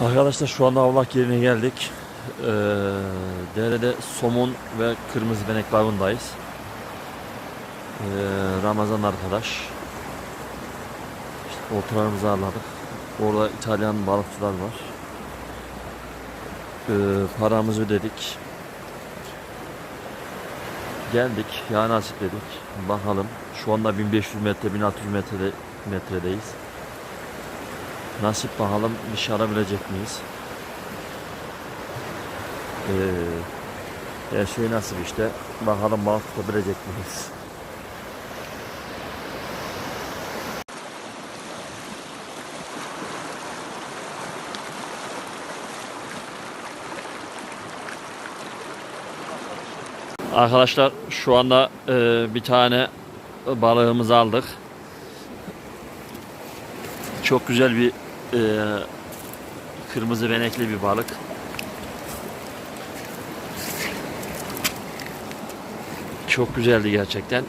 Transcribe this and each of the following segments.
Arkadaşlar şu anda avlak yerine geldik. Ee, derede somun ve kırmızı benek avındayız. Ee, Ramazan arkadaş. İşte oltalarımızı ağırladık. Orada İtalyan balıkçılar var. Ee, paramızı ödedik. Geldik. Ya nasip dedik. Bakalım. Şu anda 1500 metre, 1600 metrede, metredeyiz. Nasip bakalım bir şey arabilecek miyiz? Ee, her şey nasip işte. Bakalım balık tutabilecek miyiz? Arkadaşlar şu anda e, bir tane balığımızı aldık. Çok güzel bir e, kırmızı benekli bir balık. Çok güzeldi gerçekten.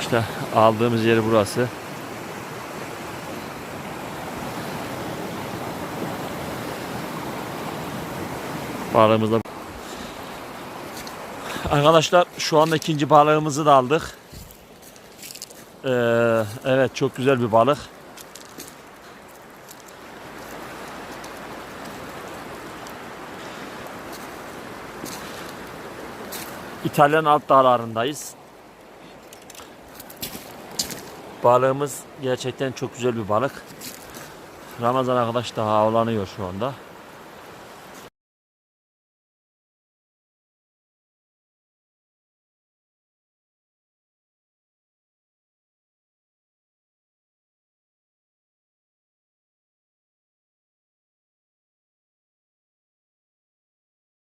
İşte aldığımız yeri burası. Balığımız da Arkadaşlar şu anda ikinci balığımızı da aldık. Ee, evet çok güzel bir balık. İtalyan alt dağlarındayız. Balığımız gerçekten çok güzel bir balık. Ramazan arkadaş daha avlanıyor şu anda.